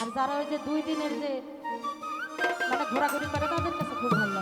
আর যারা ওই যে দুই দিনের যে মানে ঘোরাঘুরি করে তাদের কাছে খুব ভালো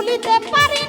ভুলিতে পারি